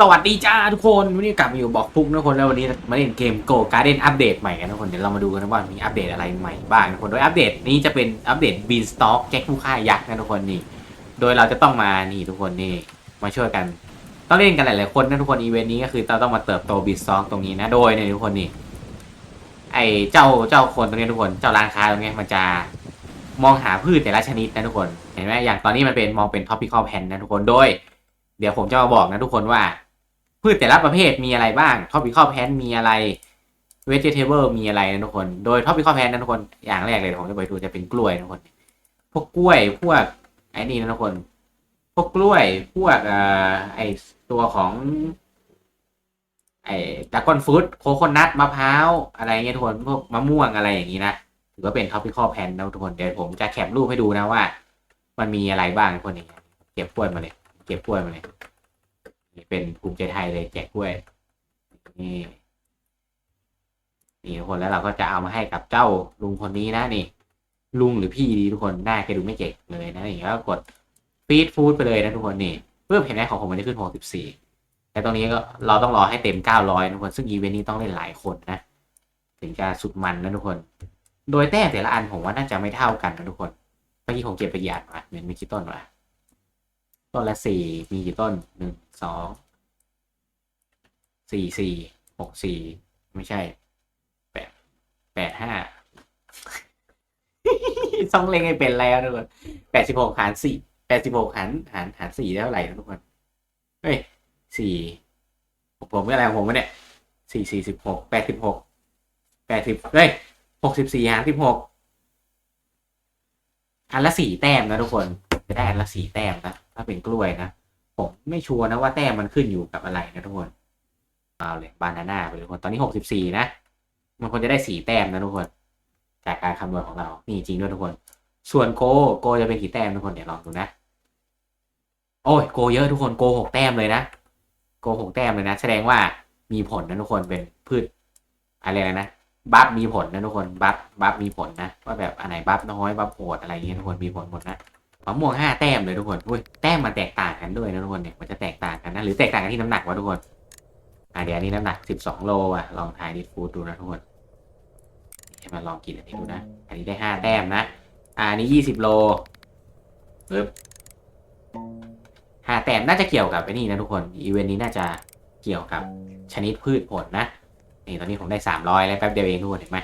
สวัสดีจ้าทุกคน วันนี้กลับมาอยู่บอกพุกทุกคนแล้ววันนี้มาเล่นเกม Go Garden อัปเดตใหม่กันทุกคนเดี๋ยวเรามาดูกันนะว่ามีอัปเดตอะไรใหม่บ้างทุกคนโดยอัปเดตนี้จะเป็นอัปเดต Beanstalk แจ็คผู้ฆ่ายักษ์นะทุกคนนี่ โดยเราจะต้องมานี่ทุกคนนี่มาช่วยกัน ต้องเล่นกันหลายๆคนนะทุกคนอีเวนต์นี้ก็คือเราต้องมาเติบโต Beanstalk ตรงนี้นะโดยเนี่ยทุกคนนี่ไอเจ้าเจ้าคนตรงนี้ทุกคนเจ้าร้านค้าตรงนี้มันจะมองหาพืชแต่ละชนิดนะทุกคนเห็นไหมอย่างตอนนี้มันเป็นมองเป็น topical plant นะทุกคนโดย เดี๋ยวผมจะมาบอกนะทุกคนว่า พืชแต่ละประเภทมีอะไรบ้าง topical plant มีอะไร vegetable มีอะไรนะทุกคน โดย topical plant นะทุกคน อย่างแรกเลยผมจะไปดูจะเป็นกล้วยนะทุกคน พวกกล้วยพวกไอ้นี่นะทุกคน พวกกล้วยพวกเอ่อไอตัวของไอดากอนฟรุตโคโคนัทมะพร้าวอะไรเงี้ยทุกคนพวกมะม่วงอะไรอย่างนี้นะถือว่าเป็น topical plant นะทุกคนเดี๋ยวผมจะแคปรูปให้ดูนะว่า มันมีอะไรบ้างทุกคนนี่เก็บกล้วยมาเลย เก็บกล้วยมาเลย นี่เป็นภูมิใจไทยเลยแจกกล้วยนี่นี่ทุกคนแล้วเราก็จะเอามาให้กับเจ้าลุงคนนี้นะนี่ ลุงหรือพี่ดีทุกคนหน้าแกดูไม่เจ๋งเลยนะนี่แล้วก็กดฟีดฟู้ดไปเลยนะทุกคนนี่เพื่อเห็นไหมของผมมันจะขึ้น64แต่ตรงนี้ก็เราต้องรอให้เต็ม900นะทุกคนซึ่งอีเวนต์นี้ต้องเล่นหลายคนนะ ถึงจะสุดมันนะทุกคน โดยแต้มแต่ละอันผมว่าน่าจะไม่เท่ากันนะทุกคนเมื่อกี้ผมเก็บไปกี่อันวะเหมือนมีกี่ต้นวะ ต้นละสี่มีกี่ต้นหนึ่งสองสี่สี่หกสี่ไม่ใช่แปดแปดห้าสองเลงให้เป็นแล้วทุกคนแปดสิบหกหารสี่แปดสิบหกหารหารหารสี่ได้เท่าไหร่ทุกคนเฮ้ยสี่ผมก็อะไรของผมวะเนี่ยสี่สี่สิบหกแปดสิบหกแปดสิบเฮ้ยหกสิบสี่หารสิบหกอันละสี่แต้มนะทุกคน จะได้อันละสี่แต้มนะถ้าเป็นกล้วยนะผมไม่ชัวร์นะว่าแต้มมันขึ้นอยู่กับอะไรนะทุกคนเอาเลยบานาน่าไปเลยทุกคนตอนนี้หกสิบสี่นะ มันควรจะได้สี่แต้มนะทุกคน จากการคำนวณของเรา นี่จริงด้วยทุกคน ส่วนโกโกจะเป็นกี่แต้มทุกคนเดี๋ยวลองดูนะ โอ้ยโกเยอะทุกคนโกหกแต้มเลยนะโกหกแต้มเลยนะ แสดงว่ามีผลนะทุกคนเป็นพืชอะไรนะบัฟมีผลนะทุกคนบัฟบัฟมีผลนะว่าแบบอันไหนบัฟน้อยบัฟโหดอะไรอย่างเงี้ยทุกคนมีผลหมดนะ มะม่วงห้าแต้มเลยทุกคนอุ้ยแต้มมันแตกต่างกันด้วยนะทุกคนเนี่ยมันจะแตกต่างกันนะหรือแตกต่างกันที่น้ำหนักวะทุกคนอ่าเดี๋ยวอันนี้น้ำหนักสิบสองโลอะลองทายดิฟูดดูนะทุกคนให้มาลองกินอันนี้ดูนะ อันนี้ได้ห้าแต้มนะอ่าอันนี้ยี่สิบโลปึ๊บห้าแต้มน่าจะเกี่ยวกับไอ้นี่นะทุกคนอีเวนต์นี้น่าจะเกี่ยวกับชนิดพืชผลนะนี่ตอนนี้ผมได้สามร้อยแล้วแป๊บเดียวเองทุกคนเห็นไหม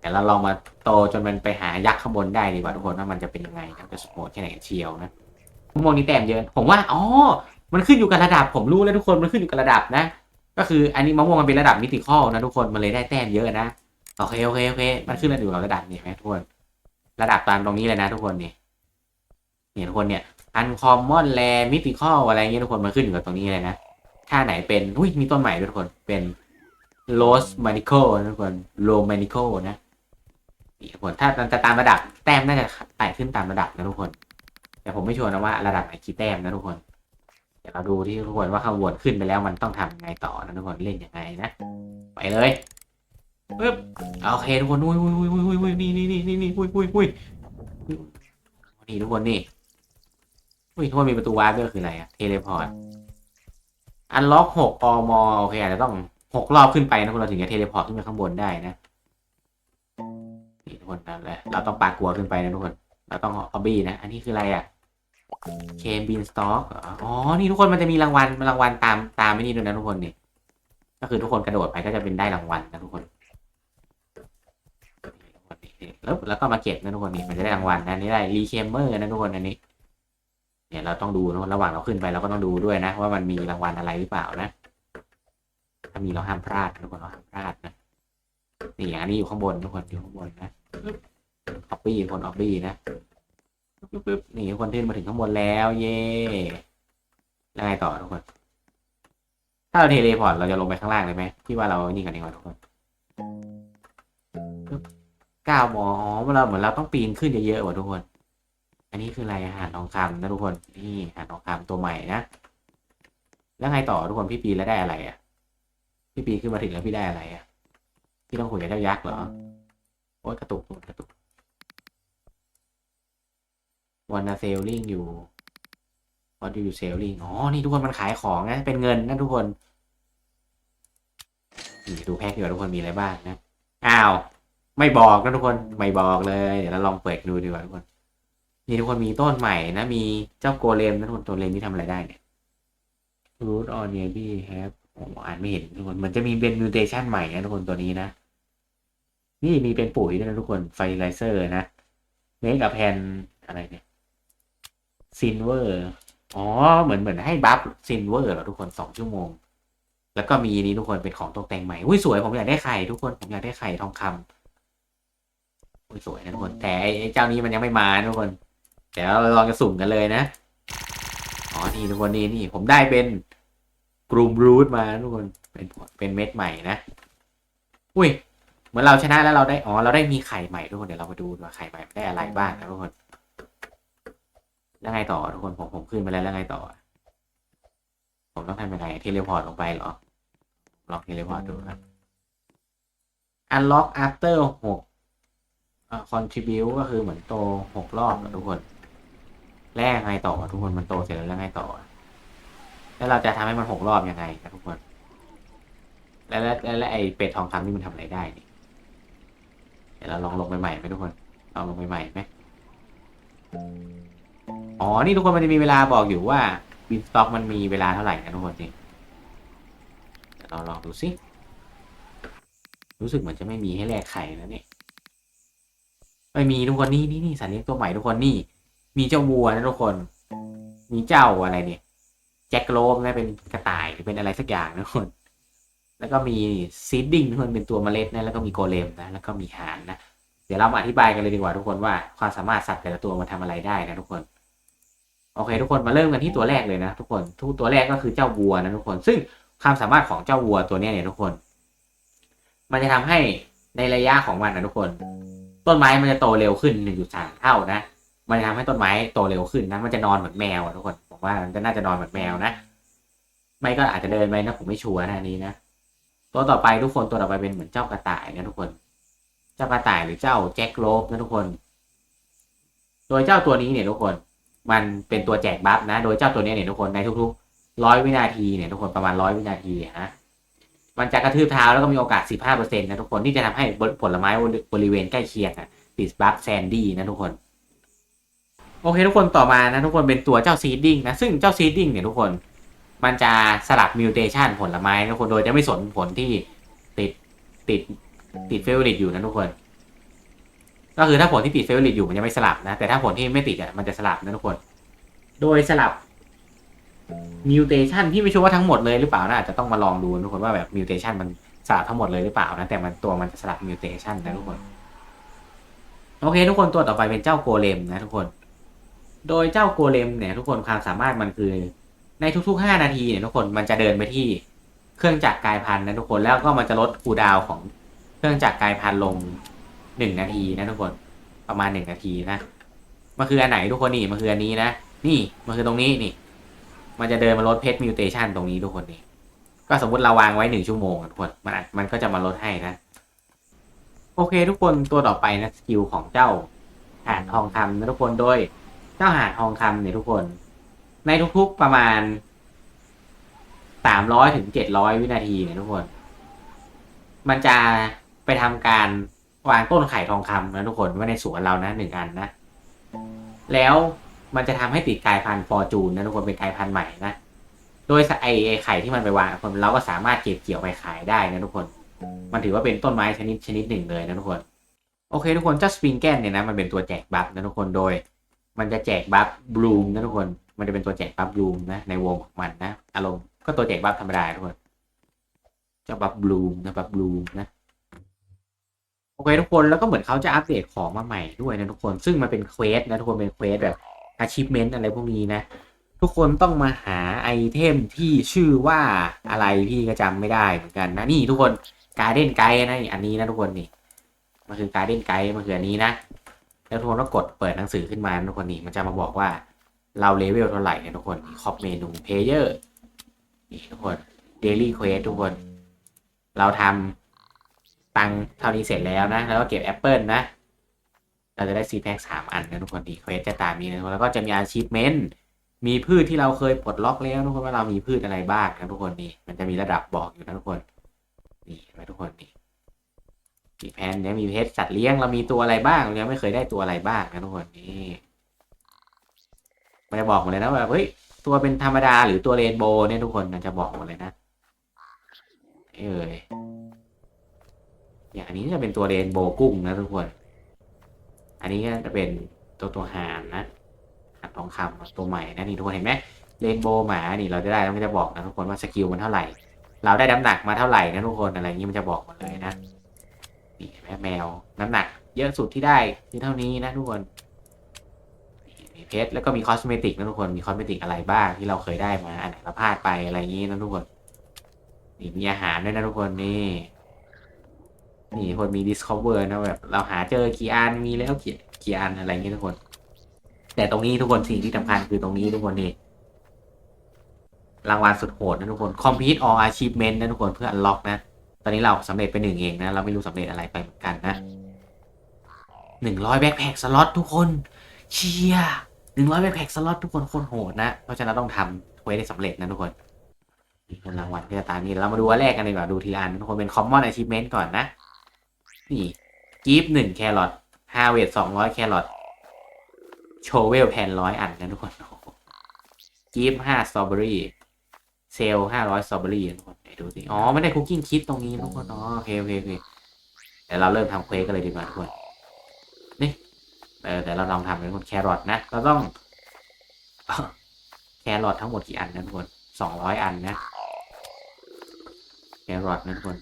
แต่เราลองมาโตจนมันไปหายักษ์ข้างบนได้ดีกว่าทุกคนว่ามันจะเป็นยังไงนะจะสโหดแค่ไหนเชียวนะมะม่วงนี้แต้มเยอะ ผมว่าอ๋อมันขึ้นอยู่กับระดับผมรู้แล้วทุกคนมันขึ้นอยู่กับระดับนะ ก็คืออันนี้มะม่วงมันเป็นระดับมิติข้อนะทุกคนมันเลยได้แต้มเยอะนะโอเคโอเคโอเค มันขึ้นอยู่กับระดับนี่ไหมทุกคนระดับตามตรงนี้เลยนะ ทุกคนนี่เนี่ยทุกคนเนี่ยอันคอมมอนแลมิติข้ออะไรเงี้ยทุกคนมันขึ้นอยู่กับตรงนี้เลยนะถ้าไหนเป็นอุ้ยมีต้นใหม่ด้วยทุกคนเป็นโรสมานิโคนะทุกคนโรมานิโคนะ นี่ทุกคนถ้ามันจะตามระดับแต้มน่าจะไต่ขึ้นตามระดับนะทุกคน แต่ผมไม่ชัวร์นะว่าระดับไหนกี่แต้มนะทุกคน เดี๋ยวเราดูที่ทุกคนว่าขบวนขึ้นไปแล้วมันต้องทำไงต่อนะทุกคนเล่นยังไงนะ ไปเลยปึ๊บโอเคทุกคนอุ้ยอุ้ยอุ้ยอุ้ยอุ้ยนี่นี่นี่นี่นี่อุ้ยอุ้ยอุ้ยนี่ทุกคนนี่อุ้ยทุกคนมีประตูวาร์ปด้วยคืออะไรอะเทเลพอร์ตอันล็อกหกอมโอเคอาจจะต้องหกรอบขึ้นไปนะทุกคนเราถึงจะเทเลพอร์ตขึ้นไปข้างบนได้นะ คนนั่นแหละเราต้องปากกลัวขึ้นไปนะทุกคน เราต้องออบบี้นะ อันนี้คืออะไรอะเคมบินสต็อกอ๋อ นี่ทุกคนมันจะมีรางวัลรางวัลตามตามไม่นี่ด้วยนะทุกคนนี่ ก็คือทุกคนกระโดดไปก็จะเป็นได้รางวัลนะทุกคนแล้วแล้วก็มาเก็บนะทุกคนนี่มันจะได้รางวัลนะอันนี่ได้รีเคมเมอร์นะทุกคนอันนี้ เนี่ยเราต้องดูนะระหว่างเราขึ้นไปเราก็ต้องดูด้วยนะ ว่ามันมีรางวัลอะไรหรือเปล่านะ ถ้ามีเราห้ามพลาดนะทุกคนเราห้ามพลาดนะนี่อันนี้อยู่ข้างบนทุกคนอยู่ข้างบนนะ ออบบี้คนออบบี้นะปึ๊บปึ๊บนี่คนขึ้นมาถึงข้างบนแล้ว เย่แล้วไงต่อทุกคน ถ้าเราเทเลพอร์ตเราจะลงไปข้างล่างเลยไหมที่ว่าเรานี่กันดีกว่าทุกคนก้าวหมออ๋อเราเหมือนเราต้องปีนขึ้นเยอะๆว่ะทุกคน อันนี้คืออะไรอาหารทองคำนะทุกคนนี่อาหารทองคำตัวใหม่นะแล้วไงต่อทุกคนพี่ปีแล้วได้อะไรอะ พี่ปีขึ้นมาถึงแล้วพี่ได้อะไรอะ พี่ต้องคุยกับเจ้ายักษ์เหรอ โอ๊ยกระตุกกระตุกวันนาเซลลิงอยู่ what do you selling อ๋อ นี่ทุกคนมันขายของนะ เป็นเงินนะทุกคนดูแพ็คดีกว่าทุกคนมีอะไรบ้างนะ อ้าว ไม่บอกนะทุกคน ไม่บอกเลย เดี๋ยวเราลองเปิดดูดีกว่าทุกคน นี่ทุกคนมีต้นใหม่นะ มีเจ้าโกเลมนะทุกคน ตัวเลมที่ทำอะไรได้เนี่ย root on nearby have อ่านไม่เห็นทุกคน มันจะมีเป็น mutation ใหม่นะทุกคนตัวนี้นะ นี่มีเป็นปุ๋ยด้วยนะทุกคนไฟไลเซอร์นะ make a pan อะไรเนี่ย silver อ๋อเหมือนเหมือนให้บัฟ silver เหรอทุกคนสองชั่วโมง แล้วก็มีนี้ทุกคนเป็นของตกแต่งใหม่อุ้ยสวยผมอยากได้ไข่ทุกคนผมอยากได้ไข่ทองคำอุ้ยสวยนะทุกคน แต่ไอ้เจ้านี้มันยังไม่มาทุกคนเดี๋ยวเราลองจะสุ่มกันเลยนะอ๋อนี่ทุกคนนี่นี่ผมได้เป็นกลุ่มรูทมาทุกคนเป็นเป็นเม็ดใหม่นะอุ้ย เหมือนเราชนะแล้วเราได้อ๋อเราได้มีไข่ใหม่ทุกคนเดี๋ยวเรามาดูว่าไข่ใหม่ได้อะไรบ้างนะทุกคนแล้วไงต่อทุกคนผมผมขึ้นไปแล้วแล้วไงต่อ ผมต้องทำยังไงเทเลพอร์ตลงไปเหรอลองเทเลพอร์ตดูครับ unlock after หกอ่า contribute ก็คือเหมือนโตหกรอบนะทุกคน แล้วยังไงต่อทุกคนมันโตเสร็จแล้วแล้วไงต่อ แล้วเราจะทำให้มันหกรอบยังไงนะทุกคน แล้วแล้วแล้วแล้วไอ้เป็ดทองคำนี่มันทำอะไรได้นี่ เดี๋ยวเราลองลงไปใหม่ไหมทุกคนลองลงไปใหม่ไหมอ๋อ นี่ทุกคนมันจะมีเวลาบอกอยู่ว่าวินสต็อกมันมีเวลาเท่าไหร่นะทุกคนนี่เดี๋ยวเราลองดูสิ รู้สึกเหมือนจะไม่มีให้แลกไข่นะเนี่ย ไม่มีทุกคนนี่นี่นี่สัตว์เลี้ยงตัวใหม่ทุกคนนี่ มีเจ้าวัวนะทุกคน มีเจ้าอะไรเนี่ย แจ็คโลมนะเป็นกระต่ายหรือเป็นอะไรสักอย่างนะทุกคน แล้วก็มีซีดดิ้งทุกคนเป็นตัวเมล็ดนะแล้วก็มีโกเลมนะแล้วก็มีหานนะเดี๋ยวเรามาอธิบายกันเลยดีกว่าทุกคนว่าความสามารถสัตว์แต่ละตัวมันทำอะไรได้นะทุกคนโอเค ทุกคนมาเริ่มกันที่ตัวแรกเลยนะ ทุกคนทุกตัวแรกก็คือเจ้าวัวนะทุกคน ซึ่งความสามารถของเจ้าวัวตัวนี้เนี่ยทุกคน มันจะทำให้ในระยะของมันนะทุกคน ต้นไม้มันจะโตเร็วขึ้น1.3เท่านะมันจะทำให้ต้นไม้โตเร็วขึ้นนะมันจะนอนเหมือนแมวทุกคนผมว่ามันจะน่าจะนอนเหมือนแมวนะไม่ก็อาจจะเดินไปนะผมไม่ชัวร์นะนี้นะ ตัวต่อไปทุกคนตัวต่อไปเป็นเหมือนเจ้ากระต่ายนะทุกคน เจ้ากระต่ายหรือเจ้าแจ็คโลบนะทุกคนโดยเจ้าตัวนี้เนี่ยทุกคน มันเป็นตัวแจกบัฟนะ โดยเจ้าตัวนี้เนี่ยทุกคนในทุกๆร้อยวินาทีเนี่ยทุกคนประมาณร้อยวินาทีนะมันจะกระทืบเท้าแล้วก็มีโอกาส 15%นะทุกคนที่จะทำให้ผลไม้บริเวณใกล้เคียงอะติดบัฟแซนดี้นะทุกคนโอเคทุกคนต่อมานะทุกคนเป็นตัวเจ้าซีดดิ้งนะซึ่งเจ้าซีดดิ้งเนี่ยทุกคน มันจะสลับมิวเทชันผลไม้ทุกคนโดยจะไม่สนผลที่ติดติดติดเฟเวอริตอยู่นะทุกคน ก็คือถ้าผลที่ติดเฟเวอริตอยู่มันจะไม่สลับนะ แต่ถ้าผลที่ไม่ติดอะมันจะสลับนะทุกคน โดยสลับมิวเทชันที่ไม่ชัวร์ว่าทั้งหมดเลยหรือเปล่านะอาจจะต้องมาลองดูทุกคนว่าแบบมิวเทชันมันสลับทั้งหมดเลยหรือเปล่านะแต่มันตัวมันจะสลับมิวเทชันนะทุกคนโอเค ทุกคนตัวต่อไปเป็นเจ้าโกเลมนะทุกคน โดยเจ้าโกเลมเนี่ย ทุกคนความสามารถมันคือ ในทุกๆ 5 นาทีเนี่ยทุกคนมันจะเดินไปที่เครื่องจักรกายพันนะทุกคนแล้วก็มันจะลดคูดาวของเครื่องจักรกายพันลง 1 นาทีนะทุกคนประมาณ 1 นาทีนะมันคืออันไหนทุกคนนี่มันคืออันนี้นะนี่มันคือตรงนี้นี่ มันจะเดินมาลดเพชรมิวเทชันตรงนี้ทุกคนนี่ก็สมมติเราวางไว้หนึ่งชั่วโมงทุกคนมันมันก็จะมาลดให้นะโอเคทุกคนตัวต่อไปนะสกิลของเจ้าหาดทองคำนะทุกคนโดย เจ้าหาดทองคำเนี่ยทุกคน ในทุกๆประมาณสามร้อยถึงเจ็ดร้อยวินาทีเนี่ยทุกคน มันจะไปทำการวางต้นไข่ทองคำนะทุกคนไว้ในสวนเรานะหนึ่งอันนะ แล้วมันจะทำให้ติดกายพันธุ์ฟอร์จูนนะทุกคนเป็นกายพันธุ์ใหม่นะโดยไอไอไข่ที่มันไปวางคนเราก็สามารถเก็บเกี่ยวไปขายได้นะทุกคน มันถือว่าเป็นต้นไม้ชนิดชนิดหนึ่งเลยนะทุกคน โอเค ทุกคนเจ้าสปริงแกนเนี่ยนะมันเป็นตัวแจกบัฟนะทุกคนโดย มันจะแจกบัฟบลูมนะทุกคน มันจะเป็นตัวแจกบัฟบลูมนะในวงของมันนะอารมณ์ก็ตัวแจกบัฟธรรมดาทุกคนเจ้าบัฟบลูมนะบัฟบลูมนะโอเคทุกคนแล้วก็เหมือนเขาจะอัปเดตของมาใหม่ด้วยนะทุกคนซึ่งมันเป็นเควสนะทุกคนเป็นเควสแบบ achievement อะไรพวกนี้นะ ทุกคนต้องมาหาไอเทมที่ชื่อว่าอะไรพี่ก็จำไม่ได้เหมือนกันนะนี่ทุกคนการเด้นไกด์นะอันนี้นะทุกคนนี่มันคือการเด้นไกด์มันคืออันนี้นะแล้วทุกคนก็กดเปิดหนังสือขึ้นมาทุกคนนี่มันจะมาบอกว่า เราเลเวลเท่าไหร่เนี่ยทุกคนคอปเมนูเพลเยอร์นี่ทุกคนเดลี่เควสทุกคน เราทำตังเท่านี้เสร็จแล้วนะ แล้วก็เก็บแอปเปิลนะ เราจะได้ซีแพ็กสามอันนะทุกคนดีเควสจะตามนี้นะแล้วก็จะมีอาชีพเมนต์มีพืชที่เราเคยปลดล็อกแล้วทุกคนว่าเรามีพืชอะไรบ้างนะทุกคนนี่มันจะมีระดับบอกอยู่นะทุกคนนี่นไหมทุกคนนี่มีแพนเนี่ยมีเพชรสัตว์เลี้ยงเรามีตัวอะไรบ้างเรายังไม่เคยได้ตัวอะไรบ้างนะทุกคนนี่ มันจะบอกหมดเลยนะว่าเฮ้ยตัวเป็นธรรมดาหรือตัวเรนโบว์เนี่ยทุกคนมันจะบอกหมดเลยนะเอ้ยอย่างนี้จะเป็นตัวเรนโบว์กุ้งนะทุกคน อันนี้ก็จะเป็นตัวตัวหานนะหานทองคำตัวใหม่นะนี่ทุกคนเห็นไหมเรนโบว์หมานี่เราจะได้แล้วมันจะบอกนะทุกคนว่าสกิลมันเท่าไหร่ เราได้น้ำหนักมาเท่าไหร่นะทุกคนอะไรอย่างนี้มันจะบอกหมดเลยนะนี่เห็นไหมแมวน้ำหนัก เยอะสุดที่ได้คือเท่านี้นะทุกคน เพชรแล้วก็มีคอสเมติกนะทุกคนมีคอสเมติกอะไรบ้างที่เราเคยได้มาอันไหนเราพลาดไปอะไรอย่างนี้นะทุกคนนี่มีอาหารด้วยนะทุกคนนี่นี่คนมี discover นะแบบ เราหาเจอกี่อันมีแล้วกี่กี่อันอะไรอย่างนี้ทุกคน แต่ตรงนี้ทุกคนสิ่งที่สำคัญคือตรงนี้ทุกคนนี่รางวัลสุดโหดนะทุกคน complete all achievement นะทุกคนเพื่อ unlock นะ ตอนนี้เราสำเร็จไปหนึ่งเองนะ เราไม่รู้สำเร็จอะไรไปเหมือนกันนะหนึ่งร้อยแบ็คแพคสล็อตทุกคน เชียร์ หนึ่งร้อยแบ็คแพคสล็อตทุกคนโคตรโหดนะ เพราะฉะนั้นต้องทำไว้ได้สำเร็จนะทุกคนนี่เป็นรางวัลที่จะตามนี้เรามาดูอันแรกกันดีกว่าดูทีละอันทุกคนเป็น common achievement ก่อนนะ นี่กีฟหนึ่งแครอทฮาเวดสองร้อยแครอทโชเวลแผ่นร้อยอันนะทุกคนกีฟห้าสตรอเบอรี่เซลห้าร้อยสตรอเบอรี่ทุกคนดูสิอ๋อไม่ได้คุกกิ้งคิดตรงนี้ทุกคนอ๋อโอเคโอเคโอเคเดี๋ยวเราเริ่มทำเควสกันเลยดีกว่าทุกคน เออแต่เราลองทำเป็นคนแครอทนะเราต้อง แครอททั้งหมดกี่อันนะทุกคนสองร้อยอันนะแครอทนะทุกคน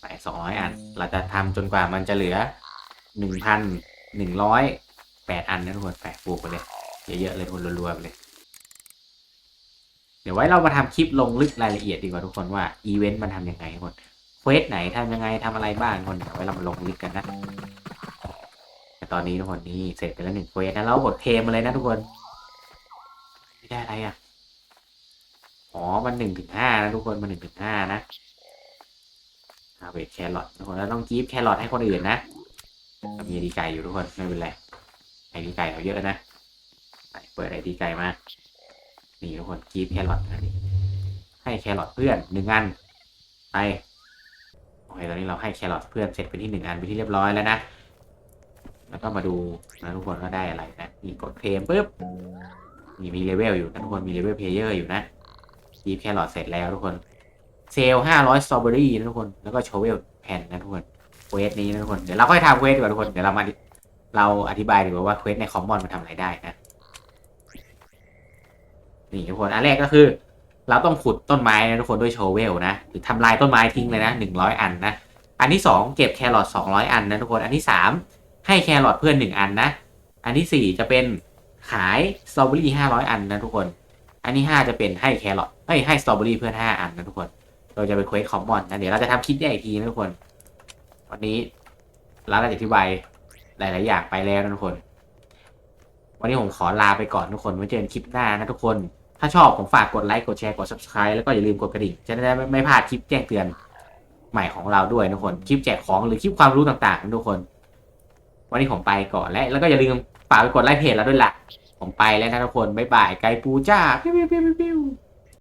ไปสองร้อยอัน เราจะทำจนกว่ามันจะเหลือหนึ่งพันหนึ่งร้อยแปดอันนะทุกคนแปะปลูกไปเลยเยอะๆเลยทุกคนรัวๆไปเลย เดี๋ยวไว้เรามาทำคลิปลงลึกรายละเอียดดีกว่าทุกคนว่าอีเวนต์มันทำยังไงทุกคนเควสไหนทำยังไงทำอะไรบ้างทุกคนเดี๋ยวไว้เรามาลงลึกกันนะ ต่ตอนนี้ทุกคนนี่เสร็จไปแล้วหนึ่งเควสนะเรากดเทมมาเลยนะทุกคนไม่ได้อะไรอะอ๋อมันหนึ่งถึงห้านะทุกคนมันหนึ่งถึงห้านะเอาเวทแครอททุกคนแล้วต้องกีฟแครอทให้คนอื่นนะมีดีไก่อยู่ทุกคนไม่เป็นไรไอดีไก่เราเยอะนะเปิดไอดีไก่มานี่ทุกคนกีฟแครอทนะนี่ให้แครอทเพื่อนหนึ่งอันไปโอเคตอนนี้เราให้แครอทเพื่อนเสร็จไปที่หนึ่งอันไปที่เรียบร้อยแล้วนะ แล้วก็มาดูนะทุกคนว่าได้อะไรนะนี่กดเคลมปุ๊บนี่มีเลเวลอยู่นะทุกคนมีเลเวลเพลเยอร์อยู่นะกีแครอทเสร็จแล้วทุกคนเซลห้าร้อยสตรอเบอรี่นะทุกคนแล้วก็โชเวลแผ่นนะทุกคนเควสนี้นะทุกคนเดี๋ยวเราค่อยทำเควสดีกว่าทุกคนเดี๋ยวเรามาเราอธิบายดีกว่าว่าเควสในคอมมอนมันทำอะไรได้นะนี่ทุกคนอันแรกก็คือ เราต้องขุดต้นไม้นะทุกคนด้วยโชเวลนะหรือทำลายต้นไม้ทิ้งเลยนะหนึ่งร้อยอันนะอันที่สองเก็บแครอทสองร้อยอันนะทุกคนอันที่สาม ให้แครอทเพื่อนหนึ่งอันนะ อันที่สี่จะเป็นขายสตรอเบอรี่ห้าร้อยอันนะทุกคน อันที่ห้าจะเป็นให้แครอทเอ้ยให้สตรอเบอรี่เพื่อนห้าอันนะทุกคน เราจะไปเควสคอมมอนนะเดี๋ยวเราจะทำคลิปแยกอีกทีนะทุกคน วันนี้เราได้อธิบายหลาย ๆ อย่างไปแล้วนะทุกคน วันนี้ผมขอลาไปก่อนทุกคนไว้เจอกันคลิปหน้านะทุกคน ถ้าชอบผมฝากกดไลค์กดแชร์กด subscribe แล้วก็อย่าลืมกดกระดิ่งจะได้ไม่พลาดคลิปแจ้งเตือนใหม่ของเราด้วยนะทุกคน คลิปแจกของหรือคลิปความรู้ต่างๆนะทุกคน วันนี้ผมไปก่อนและแล้วก็อย่าลืมฝากไปกดไลค์เพจเราด้วยล่ะ ผมไปแล้วนะทุกคน บ๊ายบาย ไกปูจ้า ปิ้วปิ้วปิ้วปิ้ว